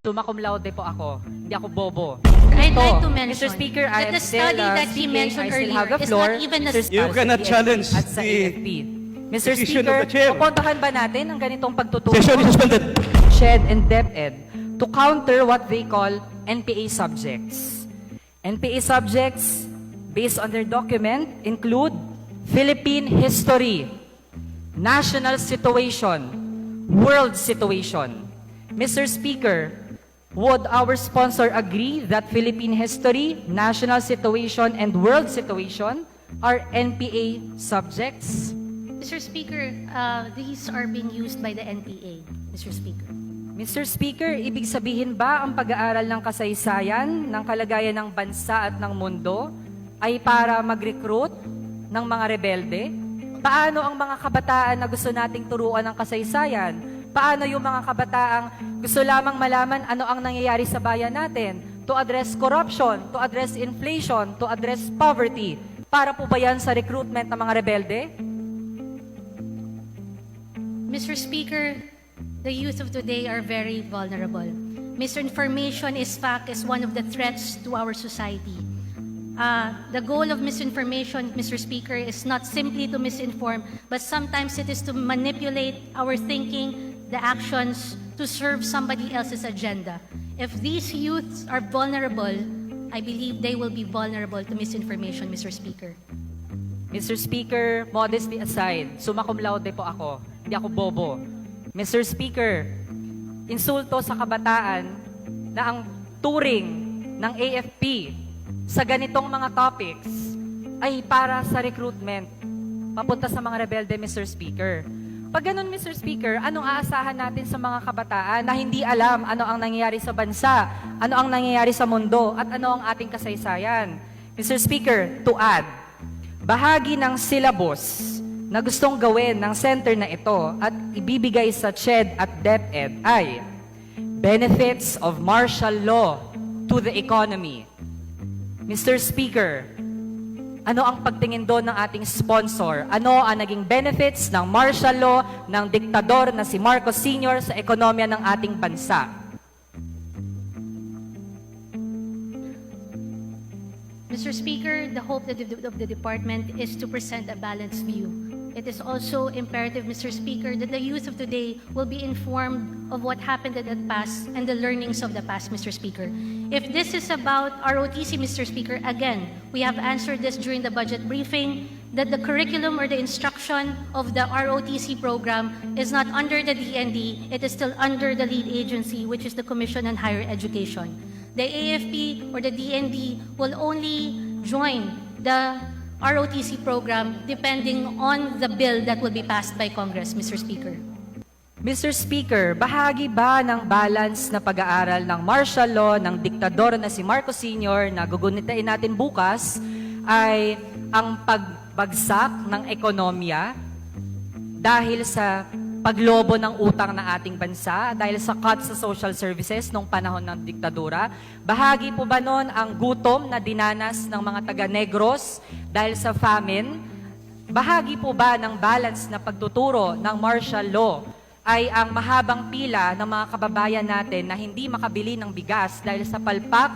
Summa cum laude po ako. Hindi ako bobo. I'd Ito, like to mention Mr. Speaker, I that am the still study uh, that he speaking. mentioned I still earlier have the is floor. not even a- Mr. You cannot sa challenge at sa the AFP. Mr. decision Speaker, of the chair. pupuntahan ba natin ang ganitong pagtuturo? Session is suspended. SHED and DepEd to counter what they call NPA subjects. NPA subjects, based on their document, include Philippine history, national situation, world situation. Mr. Speaker, would our sponsor agree that Philippine history, national situation, and world situation are NPA subjects? Mr. Speaker, uh, these are being used by the NPA, Mr. Speaker. Mr. Speaker, ibig sabihin ba ang pag-aaral ng kasaysayan, ng kalagayan ng bansa at ng mundo ay para mag-recruit ng mga rebelde? Paano ang mga kabataan na gusto nating turuan ng kasaysayan? Paano yung mga kabataang gusto lamang malaman ano ang nangyayari sa bayan natin? To address corruption, to address inflation, to address poverty. Para po ba yan sa recruitment ng mga rebelde? Mr. Speaker, the youth of today are very vulnerable. Misinformation is fact is one of the threats to our society. Uh, the goal of misinformation, Mr. Speaker, is not simply to misinform, but sometimes it is to manipulate our thinking, the actions, to serve somebody else's agenda. If these youths are vulnerable, I believe they will be vulnerable to misinformation, Mr. Speaker. Mr. Speaker, modesty aside, summa cum laude po ako. Hindi ako bobo. Mr. Speaker, insulto sa kabataan na ang turing ng AFP sa ganitong mga topics ay para sa recruitment papunta sa mga rebelde, Mr. Speaker. Pag ganun, Mr. Speaker, anong aasahan natin sa mga kabataan na hindi alam ano ang nangyayari sa bansa, ano ang nangyayari sa mundo, at ano ang ating kasaysayan? Mr. Speaker, to add, bahagi ng syllabus na gustong gawin ng center na ito at ibibigay sa CHED at DepEd ay Benefits of Martial Law to the Economy. Mr. Speaker, ano ang pagtingin doon ng ating sponsor? Ano ang naging benefits ng martial law ng diktador na si Marcos Sr. sa ekonomiya ng ating bansa? Mr. Speaker, the hope that the- of the department is to present a balanced view. It is also imperative, Mr. Speaker, that the youth of today will be informed of what happened in the past and the learnings of the past, Mr. Speaker. If this is about ROTC, Mr. Speaker, again, we have answered this during the budget briefing, that the curriculum or the instruction of the ROTC program is not under the DND, it is still under the lead agency, which is the Commission on Higher Education. The AFP or the DND will only join the ROTC program depending on the bill that will be passed by Congress, Mr. Speaker. Mr. Speaker, bahagi ba ng balance na pag-aaral ng martial law ng diktador na si Marcos Sr. na gugunitain natin bukas ay ang pagbagsak ng ekonomiya dahil sa paglobo ng utang ng ating bansa, dahil sa cuts sa social services nung panahon ng diktadura. Bahagi po ba nun ang gutom na dinanas ng mga taga-negros dahil sa famine? Bahagi po ba ng balance na pagtuturo ng martial law ay ang mahabang pila ng mga kababayan natin na hindi makabili ng bigas dahil sa palpak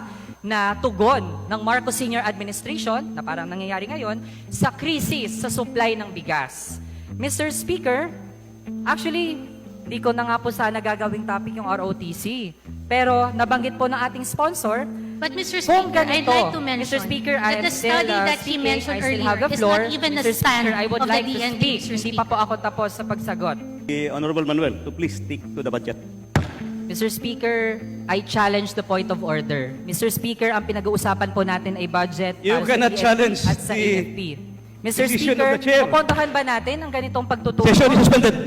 na tugon ng Marcos Senior Administration, na parang nangyayari ngayon, sa krisis sa supply ng bigas. Mr. Speaker, actually, di ko na nga po sana gagawing topic yung ROTC. Pero nabanggit po ng ating sponsor, But Mr. kung Speaker, I'd ganito, like to mention Mr. Speaker, I that am the still study uh, that he speaking. mentioned I still earlier the is floor. not even a Mr. stand Speaker, I would of like the to DND, speak. Mr. Hindi Speaker. pa po ako tapos sa pagsagot. The Honorable Manuel to please stick to the budget. Mr. Speaker, I challenge the point of order. Mr. Speaker, ang pinag-uusapan po natin ay budget You para cannot sa challenge at sa the AFP. Mr. decision Speaker, the chair. ba natin ang ganitong pagtuturo? Session is suspended.